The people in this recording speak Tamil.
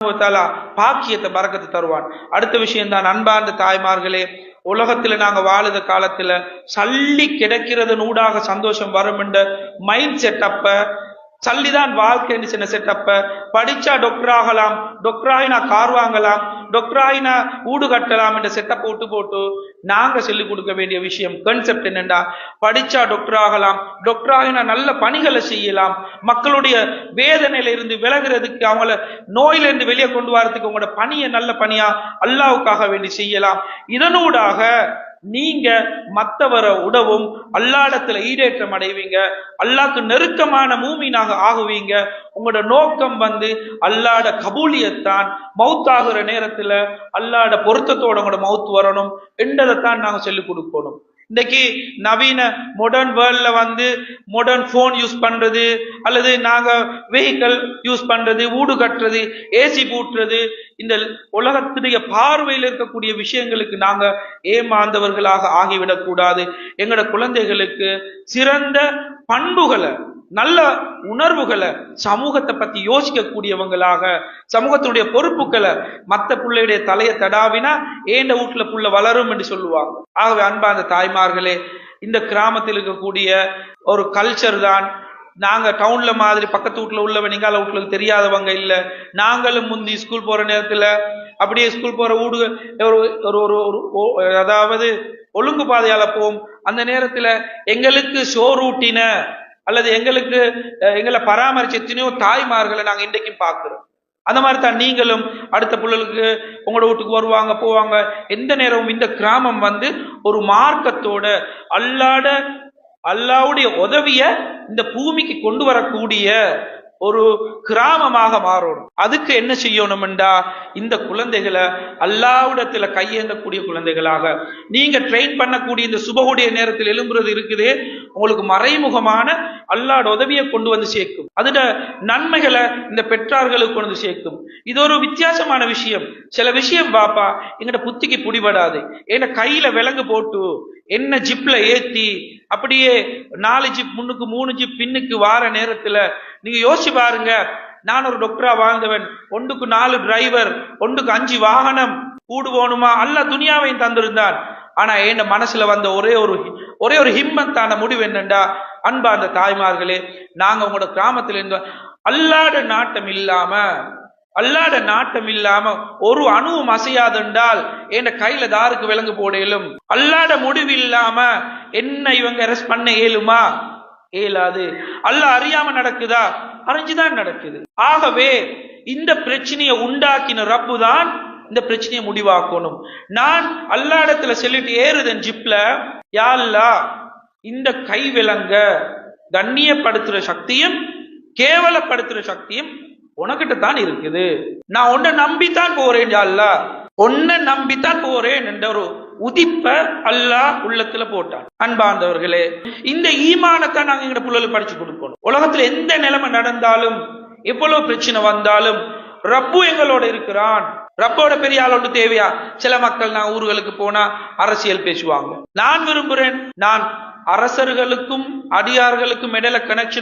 தாலா பாக்கியத்தை பறக்கத்து தருவான். அடுத்த விஷயம் தான் அன்பார்ந்த தாய்மார்களே உலகத்துல நாங்க வாழுத காலத்துல சல்லி கிடைக்கிறது நூடாக சந்தோஷம் வரும் என்ற மைண்ட் செட்டப்ப சல்லிதான் வாழ்க்கைன்னு சின்ன செட்டப்ப படிச்சா டொக்டர் ஆகலாம் டாக்டர் ஆகினா கார் வாங்கலாம் டாக்டர் ஆகினா ஊடு கட்டலாம் என்ற செட்டப்பை போட்டு போட்டு நாங்க சொல்லிக் கொடுக்க வேண்டிய விஷயம் கன்செப்ட் என்னண்டா? படிச்சா டாக்டர் ஆகலாம் டாக்டர் ஆகினா நல்ல பணிகளை செய்யலாம். மக்களுடைய வேதனையில இருந்து விலகுறதுக்கு அவங்கள நோயில இருந்து வெளியே கொண்டு வரதுக்கு உங்களோட பணியை நல்ல பணியா அல்லாவுக்காக வேண்டி செய்யலாம். இதனூடாக நீங்க மத்தவரை உடவும் அல்லாடத்துல ஈடேற்றம் அடைவீங்க. அல்லாக்கு நெருக்கமான மூமினாக ஆகுவீங்க. உங்களோட நோக்கம் வந்து அல்லாட கபூலியத்தான் மவுத்தாகிற நேரத்துல அல்லாட பொருத்தத்தோட உங்களோட மவுத் வரணும் என்றதைத்தான் நாங்க சொல்லிக் கொடுக்கணும். இன்னைக்கு நவீன மாடர்ன் வேர்ல்ட்ல வந்து மாடர்ன் ஃபோன் யூஸ் பண்றது அல்லது நாங்கள் வெஹிக்கல் யூஸ் பண்றது ஊடு கட்டுறது ஏசி பூட்டுறது இந்த உலகத்துடைய பார்வையில் இருக்கக்கூடிய விஷயங்களுக்கு நாங்கள் ஏமாந்தவர்களாக ஆகிவிடக்கூடாது எங்களோட குழந்தைகளுக்கு சிறந்த பண்புகளை நல்ல உணர்வுகளை சமூகத்தை பத்தி யோசிக்கக்கூடியவங்களாக சமூகத்தினுடைய பொறுப்புகளை மற்ற பிள்ளையுடைய தலையை தடாவினா ஏண்ட வீட்டுல புள்ள வளரும் என்று சொல்லுவாங்க. ஆகவே அன்பார்ந்த தாய்மார்களே இந்த கிராமத்தில் இருக்கக்கூடிய ஒரு கல்ச்சர் தான். நாங்கள் டவுனில் மாதிரி பக்கத்து வீட்டில் உள்ளவன் நீங்கால வீட்டில் தெரியாதவங்க இல்லை. நாங்களும் முந்தி ஸ்கூல் போகிற நேரத்தில் அப்படியே ஸ்கூல் போகிற ஊடு ஒரு ஒரு ஒரு ஒரு ஓ- அதாவது ஒழுங்கு பாதையால் போவோம். அந்த நேரத்தில் எங்களுக்கு சோறூட்டின அல்லது எங்களுக்கு எங்களை பராமரிச்ச எத்தனையோ தாய்மார்களை நாங்கள் இன்றைக்கும் பார்க்குறோம். அந்த மாதிரி தான் நீங்களும் அடுத்த பிள்ளைகளுக்கு உங்களோட வீட்டுக்கு வருவாங்க போவாங்க. எந்த நேரமும் இந்த கிராமம் வந்து ஒரு மார்க்கத்தோட அல்லாட அல்லாவுடைய உதவிய இந்த பூமிக்கு கொண்டு வரக்கூடிய ஒரு கிராமமாக மாறணும். அதுக்கு என்ன செய்யணும்டா இந்த குழந்தைகளை அல்லாவிடத்துல கையேந்தக்கூடிய குழந்தைகளாக. நீங்க ட்ரெயின் பண்ணக்கூடிய இந்த சுபகுடைய நேரத்தில் எழும்புறது இருக்குது உங்களுக்கு மறைமுகமான அல்லாட உதவியை கொண்டு வந்து சேர்க்கும். அதோட நன்மைகளை இந்த பெற்றார்களுக்கு கொண்டு வந்து சேர்க்கும். இது ஒரு வித்தியாசமான விஷயம். சில விஷயம் பாப்பா எங்கட புத்திக்கு பிடிபடாது. ஏன்னா கையில விலங்கு போட்டு என்ன ஜிப்ல ஏத்தி அப்படியே நாலு ஜிப் முன்னுக்கு மூணு ஜிப் பின்னுக்கு வார நேரத்துல நீங்க யோசிச்சு பாருங்க. நான் ஒரு டொக்டரா வாழ்ந்தவன். ஒன்றுக்கு நாலு டிரைவர் ஒன்றுக்கு அஞ்சு வாகனம் கூடு போகணுமா அல்ல துனியாவையும் தந்திருந்தான். ஆனா என் மனசுல வந்த ஒரே ஒரு ஒரே ஒரு ஹிம்மத்தான முடிவு என்னண்டா? அன்பா அந்த தாய்மார்களே நாங்க உங்களோட கிராமத்துல இருந்த அல்லாட நாட்டம் இல்லாம அல்லாட நாட்டம் இல்லாம ஒரு அணுவும் அசையாதென்றால் என் கையில தாருக்கு விலங்கு போடையிலும் அல்லாட முடிவு இல்லாம என்ன இவங்க அரெஸ்ட் பண்ண இயலுமா? இயலாது. அல்ல அறியாம நடக்குதா? அறிஞ்சுதான் நடக்குது. ஆகவே இந்த பிரச்சனையை உண்டாக்கின ரப்பு தான் இந்த பிரச்சனையை முடிவாக்கணும். நான் அல்லாடத்துல சொல்லிட்டு ஏறுதன் ஜிப்ல யா இந்த கை விலங்க கண்ணியப்படுத்துற சக்தியும் கேவலப்படுத்துற சக்தியும் உனக்கிட்ட தான் இருக்குது. நான் உன்னை நம்பித்தான் போறேன் அல்லா. உன்னை நம்பித்தான் போறேன் என்ற ஒரு உதிப்ப அல்லாஹ் உள்ளத்துல போட்டான். அன்பார்ந்தவர்களே இந்த ஈமானத்தை நாங்க எங்க பிள்ளைகளுக்கு படிச்சு கொடுக்கணும். உலகத்துல எந்த நிலைமை நடந்தாலும் எவ்வளவு பிரச்சனை வந்தாலும் ரப்பு எங்களோட இருக்கிறான். ரப்போட பெரிய ஆள் ஒன்று தேவையா? சில மக்கள் நான் ஊர்களுக்கு போனா அரசியல் பேசுவாங்க. நான் விரும்புறேன் நான் அரசர்களுக்கும் அடியார்களுக்கும் இடையில கனெக்ஷன்